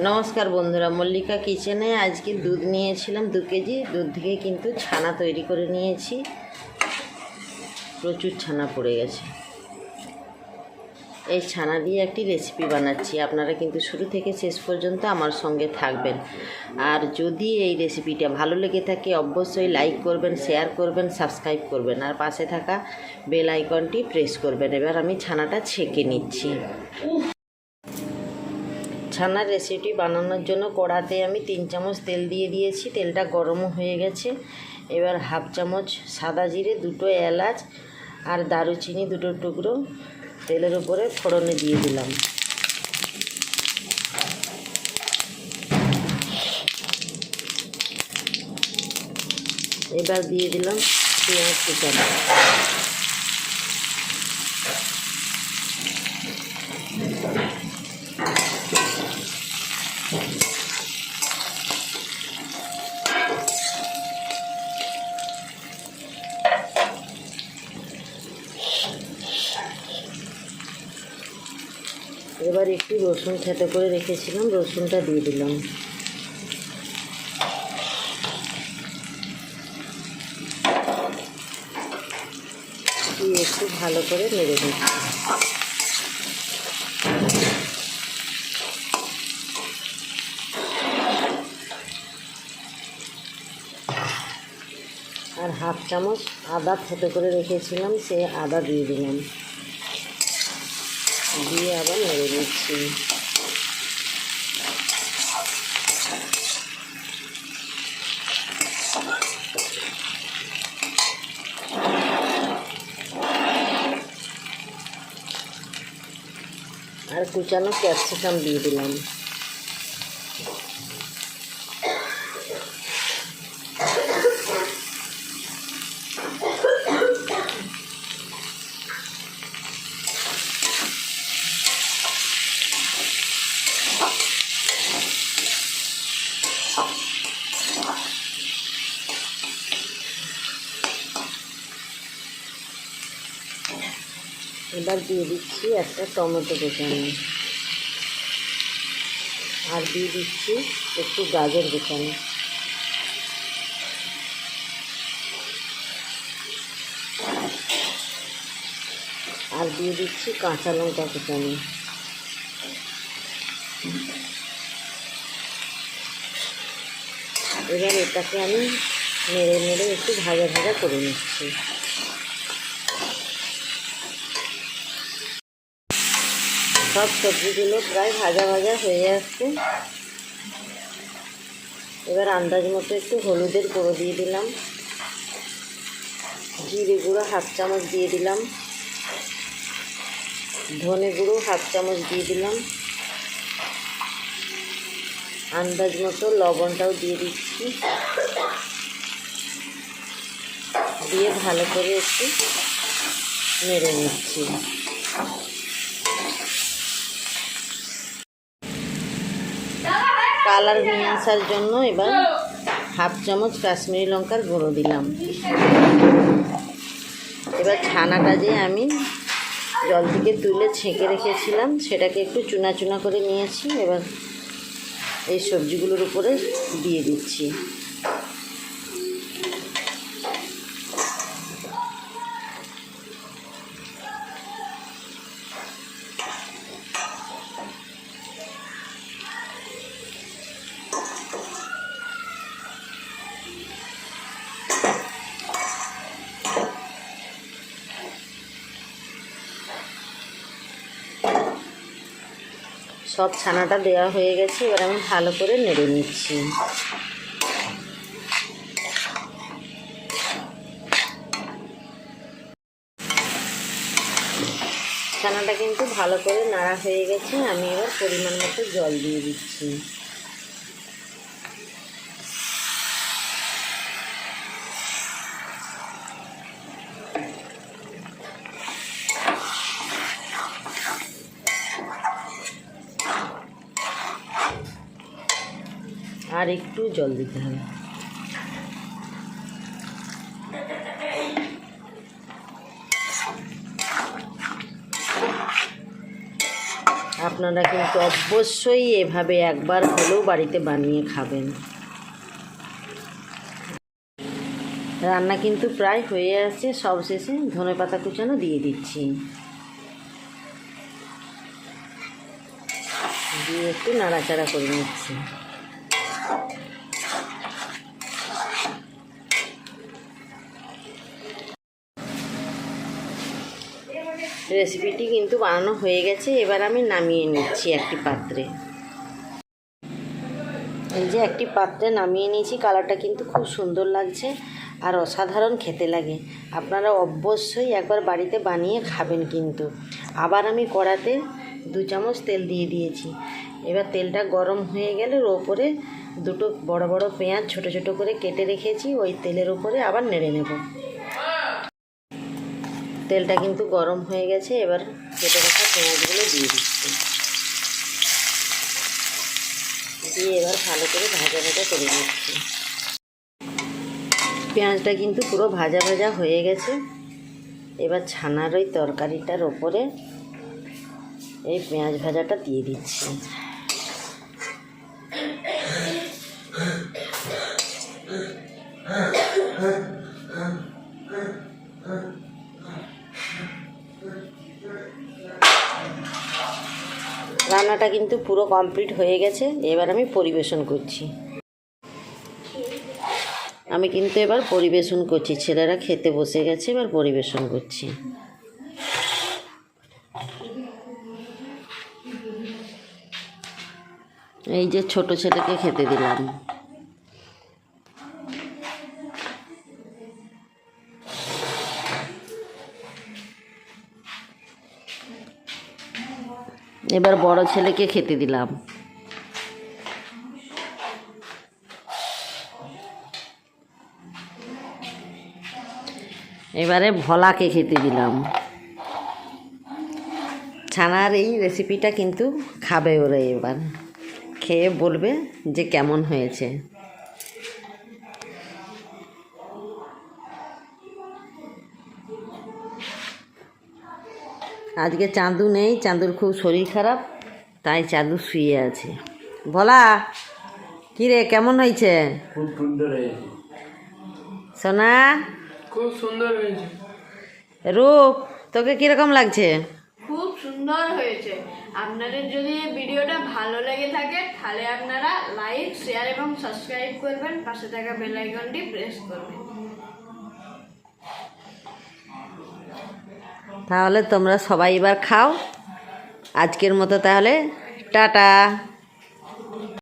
নমস্কার বন্ধুরা, মল্লিকা কিচেনে আজকে দুধ নিয়েছিলাম দু কেজি। দুধ থেকে কিন্তু ছানা তৈরি করে নিয়েছি। প্রচুর ছানা পড়ে গেছে। এই ছানা দিয়ে একটি রেসিপি বানাচ্ছি। আপনারা কিন্তু শুরু থেকে শেষ পর্যন্ত আমার সঙ্গে থাকবেন। আর যদি এই রেসিপিটা ভালো লেগে থাকে, অবশ্যই লাইক করবেন শেয়ার করবেন সাবস্ক্রাইব করবেন। আর পাশে থাকা বেল আইকনটি প্রেস করবেন। এবার আমি ছানাটা ছেঁকে নিচ্ছি। ছানার রেসিপি বানানোর জন্য কড়াতে আমি তিন চামচ তেল দিয়ে দিয়েছি। তেলটা গরমও হয়ে গেছে। এবার হাফ চামচ সাদা জিরে, দুটো এলাচ আর দারুচিনি দুটো টুকরো তেলের উপরে ফোড়নে দিয়ে দিলাম। এবার দিয়ে দিলাম পেঁয়াজ কুচানো এবার একটু রসুন থেতে করে রেখেছিলাম, রসুনটা দিয়ে দিলাম। দিয়ে একটু ভালো করে নেড়ে দিচ্ছি আর হাফ চামচ আদা থেতে করে রেখেছিলাম, সে আদা দিয়ে দিলাম। দিয়ে আবার নেড়ে নিচ্ছি আর কুচানো ক্যাপসিকাম দিয়ে দিলাম। এবার দিয়ে দিচ্ছি একটা টমেটো কুচানো আর দিয়ে দিচ্ছি একটু গাজর কুচানো আর দিয়ে দিচ্ছি কাঁচা লঙ্কা কুচানো এবার এটাকে আমি নেড়ে নেড়ে একটু ভাজা ভাজা করে নিচ্ছি। সব সবজিগুলো প্রায় ভাজা ভাজা হয়ে আসছে। এবার আন্দাজ মতো একটু হলুদের গুঁড়ো দিয়ে দিলাম। জিরে গুঁড়ো হাফ চামচ দিয়ে দিলাম। ধনে গুঁড়ো হাফ চামচ দিয়ে দিলাম। আন্দাজ মতো লবণটাও দিয়ে দিচ্ছি। দিয়ে ভালো করে একটু নেড়ে নিচ্ছি। কালার নিয়ে আসার জন্য এবার হাফ চামচ কাশ্মীরি লঙ্কার গুঁড়ো দিলাম। এবার ছানাটা যে আমি জল থেকে তুলে ছেঁকে রেখেছিলাম, সেটাকে একটু চুনা চুনা করে নিয়েছি। এবার এই সবজিগুলোর উপরে দিয়ে দিচ্ছি। সব ছানাটা দেওয়া হয়ে গেছে, এবার আমি ভালো করে নেড়ে নিচ্ছি। ছানাটা কিন্তু ভালো করে নাড়া হয়ে গেছে, আমি এবার পরিমাণ মতো জল দিয়ে দিচ্ছি। আর একটু জল দিতে হবে। আপনারা কিন্তু অবশ্যই এভাবে একবার হলেও বাড়িতে বানিয়ে খাবেন। রান্না কিন্তু প্রায় হয়ে আসছে সব শেষে ধনে পাতা কুচানো দিয়ে দিচ্ছি। দিয়ে একটু নাড়াচাড়া করে নিচ্ছি। রেসিপিটি কিন্তু বানানো হয়ে গেছে। এবার আমি নামিয়ে নিচ্ছি একটি পাত্রে। এই যে একটি পাত্রে নামিয়ে নিয়েছি, কালারটা কিন্তু খুব সুন্দর লাগছে আর অসাধারণ খেতে লাগে। আপনারা অবশ্যই একবার বাড়িতে বানিয়ে খাবেন কিন্তু। আবার আমি কড়াতে দু চামচ তেল দিয়ে দিয়েছি। এবার তেলটা গরম হয়ে গেলে ওর ওপরে দুটো বড় বড় পেঁয়াজ ছোট ছোট করে কেটে রেখেছি, ওই তেলের উপরে আবার নেড়ে নেব। তেলটা কিন্তু গরম হয়ে গেছে, এবার কেটে রাখা পেঁয়াজগুলো দিয়ে দিচ্ছি। দিয়ে এবার ভালো করে ভাজা ভাজা করে নিচ্ছি। পেঁয়াজটা কিন্তু পুরো ভাজা ভাজা হয়ে গেছে। এবার ছানার ওই তরকারিটার ওপরে এই পেঁয়াজ ভাজাটা দিয়ে দিচ্ছি। রান্নাটা কিন্তু পুরো কমপ্লিট হয়ে গেছে। এবার আমি পরিবেশন করছি। আমি কিন্তু এবার পরিবেশন করছি। ছেলেরা খেতে বসে গেছে, এবার পরিবেশন করছি। এই যে ছোট ছেলেকে খেতে দিলাম। এবার বড় ছেলেকে খেতে দিলাম। এবারে ভলাকে খেতে দিলাম। ছানার এই রেসিপিটা কিন্তু খাবে ওরা এবার। খেয়ে বলবে যে কেমন হয়েছে। আজকে চাঁদু নেই চাঁদুর খুব শরীর খারাপ তাই চাঁদু শুয়ে আছে। ভোলা কী রে কেমন হয়েছে? খুব সুন্দর হয়েছে। সোনা? খুব সুন্দর হয়েছে। রূপ তোকে কীরকম লাগছে? খুব সুন্দর হয়েছে। আপনাদের যদি এই ভিডিওটা ভালো লেগে থাকে তাহলে আপনারা লাইক শেয়ার এবং সাবস্ক্রাইব করবেন। পাশে থাকা বেল আইকনটি প্রেস করবেন। তাহলে তোমরা সবাই এবার খাও। আজকের মতো তাহলে টাটা।